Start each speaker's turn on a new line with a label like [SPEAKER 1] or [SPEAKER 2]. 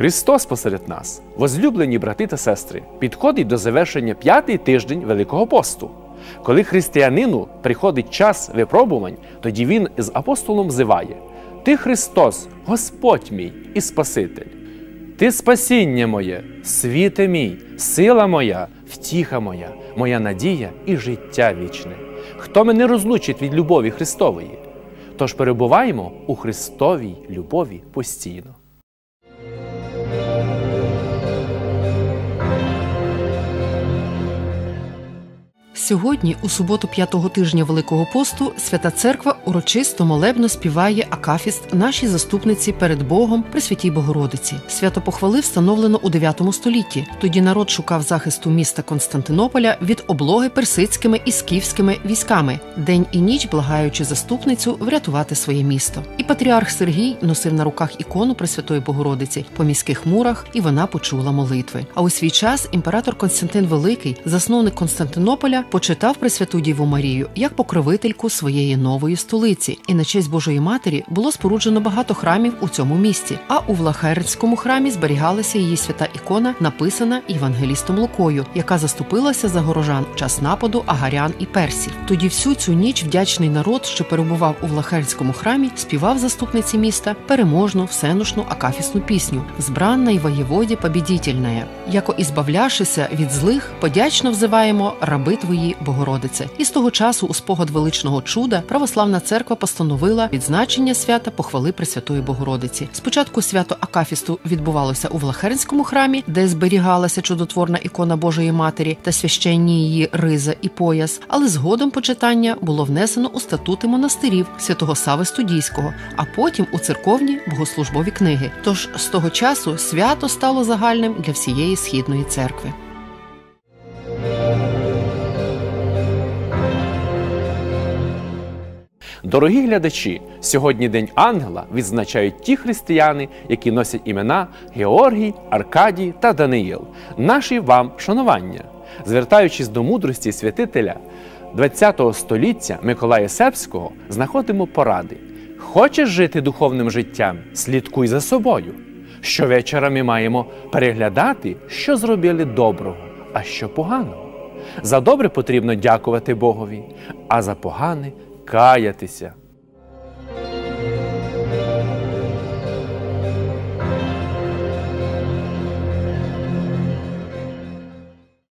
[SPEAKER 1] Христос посеред нас, возлюблені брати та сестри, підходить до завершення п'ятий тиждень Великого посту. Коли християнину приходить час випробувань, тоді він з апостолом взиває: Ти Христос, Господь мій і Спаситель. Ти спасіння моє, світе мій, сила моя, втіха моя, моя надія і життя вічне. Хто мене розлучить від любові Христової? Тож перебуваємо у Христовій любові постійно.
[SPEAKER 2] Сьогодні, у суботу п'ятого тижня Великого посту, Свята Церква урочисто молебно співає Акафіст нашій заступниці перед Богом Пресвятій Богородиці. Свято похвали встановлено у 9 столітті. Тоді народ шукав захисту міста Константинополя від облоги персидськими і скіфськими військами, день і ніч благаючи заступницю врятувати своє місто. І патріарх Сергій носив на руках ікону Пресвятої Богородиці по міських мурах, і вона почула молитви. А у свій час імператор Константин Великий, засновник Константинополя, почитав Пресвяту Діву Марію як покровительку своєї нової столиці, і на честь Божої Матері було споруджено багато храмів у цьому місті. А у Влахерцькому храмі зберігалася її свята ікона, написана євангелістом Лукою, яка заступилася за горожан в час нападу агарян і персів. Тоді всю цю ніч вдячний народ, що перебував у Влахерцькому храмі, співав заступниці міста переможну, всеношну акафісну пісню «Збранна й воєводі побідітельная». Яко ізбавляшися від злих, подячно взиваємо раби твої Богородице. І з того часу, у спогад величного чуда, православна церква постановила відзначення свята похвали Пресвятої Богородиці. Спочатку свято Акафісту відбувалося у Влахернському храмі, де зберігалася чудотворна ікона Божої Матері та священні її риза і пояс. Але згодом почитання було внесено у статути монастирів святого Сави Студійського, а потім у церковні богослужбові книги. Тож з того часу свято стало загальним для всієї східної церкви.
[SPEAKER 1] Дорогі глядачі, сьогодні День Ангела відзначають ті християни, які носять імена Георгій, Аркадій та Даниїл. Наші вам шанування. Звертаючись до мудрості святителя ХХ століття Миколая Сербського, знаходимо поради. Хочеш жити духовним життям, слідкуй за собою. Щовечора ми маємо переглядати, що зробили доброго, а що поганого. За добре потрібно дякувати Богові, а за погане каятися.